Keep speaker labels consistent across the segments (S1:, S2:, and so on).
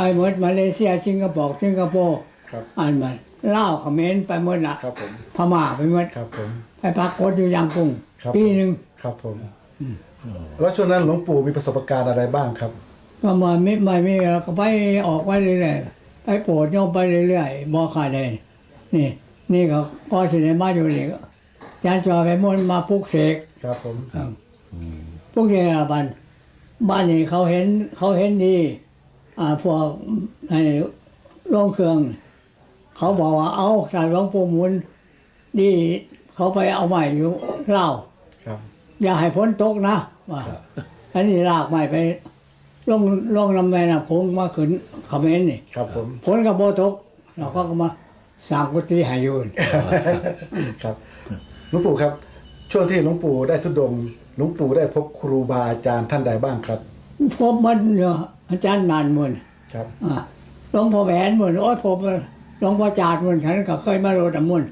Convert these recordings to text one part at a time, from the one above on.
S1: ไปหมดมาเลเซียสิงคโปร์สิงคโปร์
S2: ครับ
S1: อันมาเล่าวเขมรไปหมดละ
S2: ครับผม
S1: พม่าไปหมด
S2: ครับผม
S1: ไปพักโคตอยู่ยางกุ้ง
S2: ครับ
S1: ปีหนึ่ง
S2: ครับผม แล้วช่วงนั้นหลวงปู่มีประสบการณ์อะไรบ้างครับ
S1: ก็มาไม่ไม่ไม่ก็ไปออกไปเรื่อยๆไปโปรดโยมไปเรื่อยๆบ่ขาดเลยนี่ นี่ก็ก็สิได้มาอยู่นี่ก็อาจารย์จอไปมนต์มาปลุกเสก
S2: ครับผม
S1: พวกเจ้าบ้านบ้านนี่เขาเห็นเขาเห็นดีอ่า พวกในโรงเครื่อง เขาบอกว่าเอาสารหลวงปู่หมุนดีเขาไปเอาใหม่อยู่เล่า
S2: ครับ
S1: อย่าให้พ้นตกนะว่าอันนี้ลากใหม่ไปลงลงลำแม่น้ำโขงมาขึ้นเขมรนี่
S2: ครับผม
S1: พ้นกับโบตกเราก็มาสร้างกุฏิให้อยูน
S2: ครับหลวงปู่ครับ ช่วงที่หลวงปู่ได้ทุดงค์หลวงปู่ได้พบครูบาอาจารย์ท่านใดบ้างครับ
S1: พบมันเนาะอาจารย์นานมุน
S2: ครับ
S1: อ่าหลวงพ่อแหวนเหมือนโอ้ยผมหลวงพ่อจาดเหมือนฉันก็เคยมาโรดมุน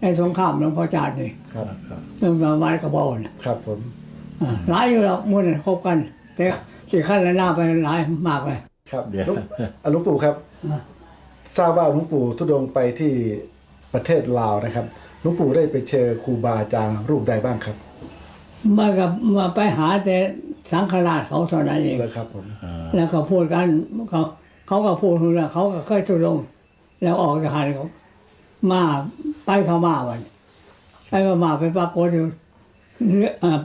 S1: ในสงครามหลวงพ่อจาดนี่
S2: ครับ
S1: เรื่องประวัติกระบอกน่ะ
S2: ครับผม
S1: อ่าหลายอยู่หรอกมุนน่ะคบกัน แต่สี่ขั้นและหน้าไปหลายมากเลย
S2: ครับ
S3: เดี๋ยว
S2: หลวงอะหลวงปู่ครับ
S1: อ่า
S2: ทราบว่าหลวงปู่ทุดงค์ไปที่ประเทศลาวนะครับหลวงปู่ได้ไปเจอครูบาอาจารย์รูปใดบ้างครับ
S1: มากับมาไปหาแต่ สังฆราชเขาเท่านั้นเอง
S2: เลยครับผม
S1: แล้วก็พูดกันเขาเขาก็พูดถึงแล้วเขาก็เคยทุรงแล้วออกจากหันเขามาไปพม่าวันไปพม่าไปปรากฏอยู่เดือนอ่า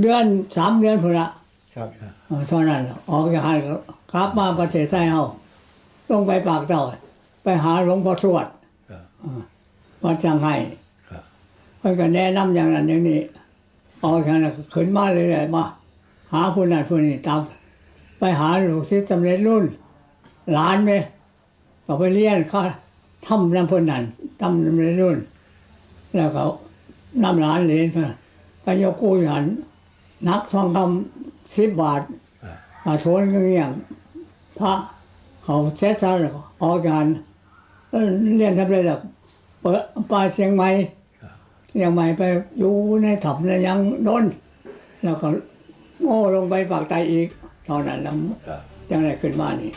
S1: เดือนสามเดือนพุ่นละ
S2: ครับ
S1: เออเท่านั้นออกจากหันก็กลับมาประเทศไทยเอาลงไปปากเจ้าไปหาหลวงพ่อสวด
S3: ครับ
S1: เออวัดจังไห้
S3: ครับ
S1: เพิ่นก็แนะนำอย่างนั้นอย่างนี้ออกจากนั้นก็ขึ้นมาเลยๆมา หาผู้นั้นผู้นี้ตามไปหาลูกศิษย์สำเร็จรุ่นหลานไหมก็ไปเรียนเขาทำน้ำพนนั่นทำสำเร็จรุ่น แล้วเขานำหลานเรียญมาไปยกกู้หันนักทองคำสิบบาทมาทวนเงี้ยงพระเขาเซ็ตซะแล้วออกจากนั้นเอ้ยเรียนทำเร็จแล้วเปิดไปเชียงใหม่เชียงใหม่ไปอยู่ในถ้ำในยังโดนแล้วก็ โง่ลงไปปากใต้อีกเท่านั้นแล้ว
S3: ครับ
S1: จังไรขึ้นมานี่